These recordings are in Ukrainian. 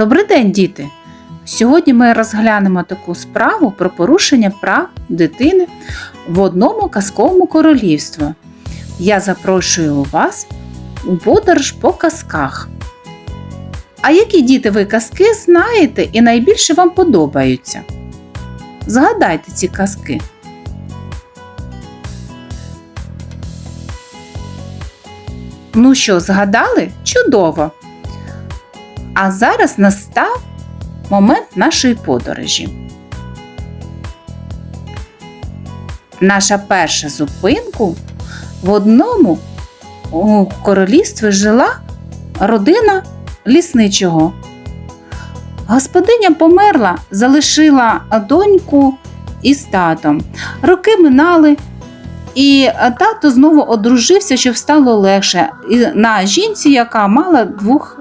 Добрий день, діти! Сьогодні ми розглянемо таку справу про порушення прав дитини в одному казковому королівстві. Я запрошую вас у подорож по казках. А які діти ви казки знаєте і найбільше вам подобаються? Згадайте ці казки. Ну що, згадали? Чудово! А зараз настав момент нашої подорожі. Наша перша зупинку в одному у королівстві жила родина лісничого. Господиня померла, залишила доньку із татом. Роки минали, і тато знову одружився, щоб стало легше на жінці, яка мала двох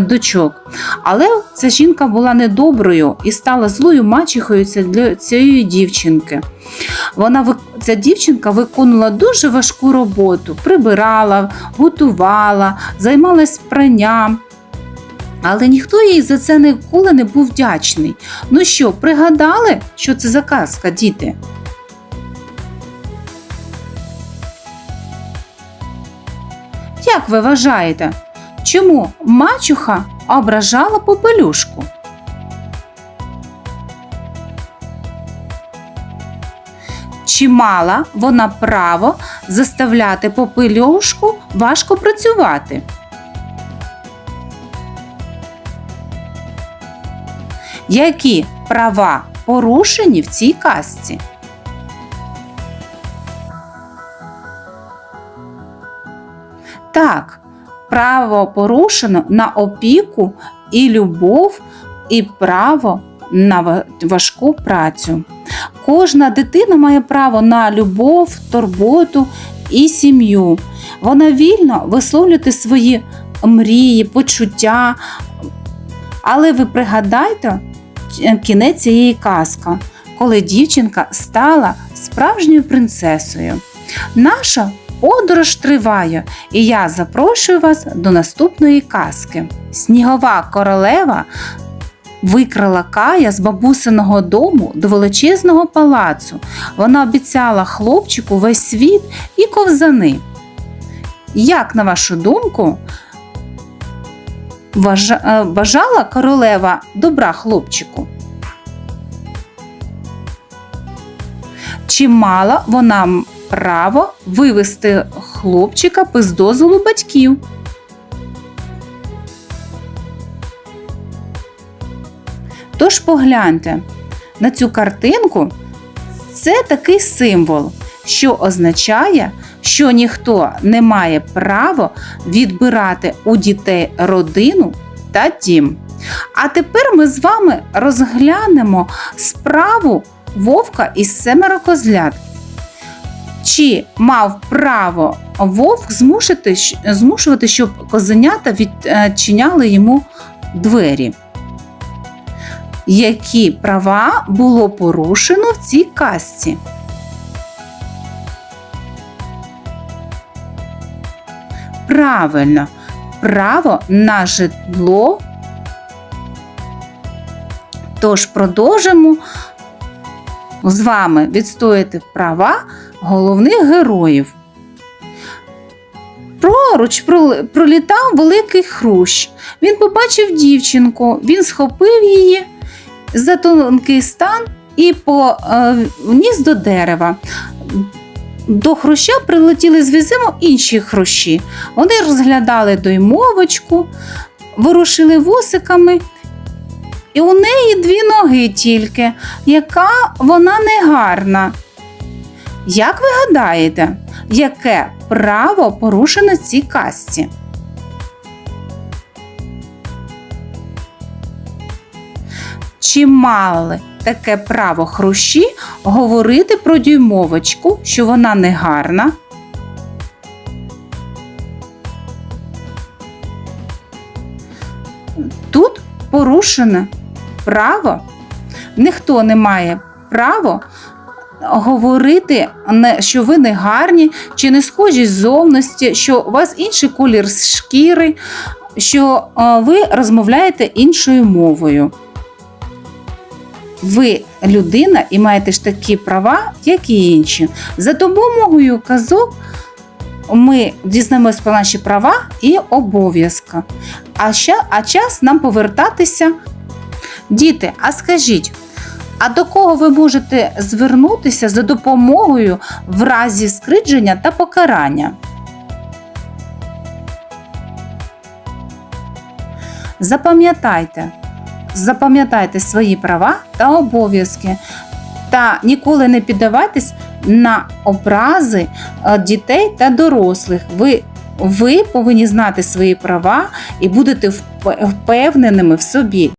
дочок. Але ця жінка була недоброю і стала злою мачехою для цієї дівчинки. Вона ця дівчинка виконувала дуже важку роботу, прибирала, готувала, займалась пранням. Але ніхто їй за це ніколи не був вдячний. Ну що, пригадали, що це за казка, діти? Як ви вважаєте, чому мачуха ображала попелюшку? Чи мала вона право заставляти попелюшку важко працювати? Які права порушені в цій казці? Так, право порушено на опіку і любов, і право на важку працю. Кожна дитина має право на любов, турботу і сім'ю. Вона вільно висловлювати свої мрії, почуття. Але ви пригадайте е, кінець цієї казки, коли дівчинка стала справжньою принцесою. Наша подорож триває, і я запрошую вас до наступної казки. Снігова королева викрала Кая з бабусиного дому до величезного палацу. Вона обіцяла хлопчику весь світ і ковзани. Як, на вашу думку, е, бажала королева добра хлопчику? Чи мала вона право вивести хлопчика без дозволу батьків? Тож погляньте на цю картинку. Це такий символ, що означає, що ніхто не має права відбирати у дітей родину та дім. А тепер ми з вами розглянемо справу вовка із семеро козлят. Чи мав право вовк змушити, змушувати, щоб козенята відчиняли йому двері? Які права було порушено в цій казці? Правильно, право на житло. Тож продовжимо з вами відстояти права головних героїв. Поруч пролітав великий хрущ. Він побачив дівчинку, він схопив її за тонкий стан і поніс до дерева. До хруща прилетіли з візиму інші хрущі. Вони розглядали доймовочку, ворушили вусиками, і у неї дві ноги тільки, яка вона негарна. Як ви гадаєте, яке право порушено цій казці? Чи мали таке право хрущі говорити про дюймовочку, що вона негарна? Тут порушене право. Ніхто не має права говорити, що ви не гарні чи не схожі зовності, що у вас інший колір шкіри, що е, ви розмовляєте іншою мовою. Ви людина і маєте ж такі права, як і інші. За допомогою казок ми дізнаємось про наші права і обов'язки. А, ще, а час нам повертатися. Діти, а скажіть, а до кого ви можете звернутися за допомогою в разі скридження та покарання? Запам'ятайте, запам'ятайте свої права та обов'язки та ніколи не піддавайтесь на образи е, дітей та дорослих. Ви, ви повинні знати свої права і будете впевненими в собі.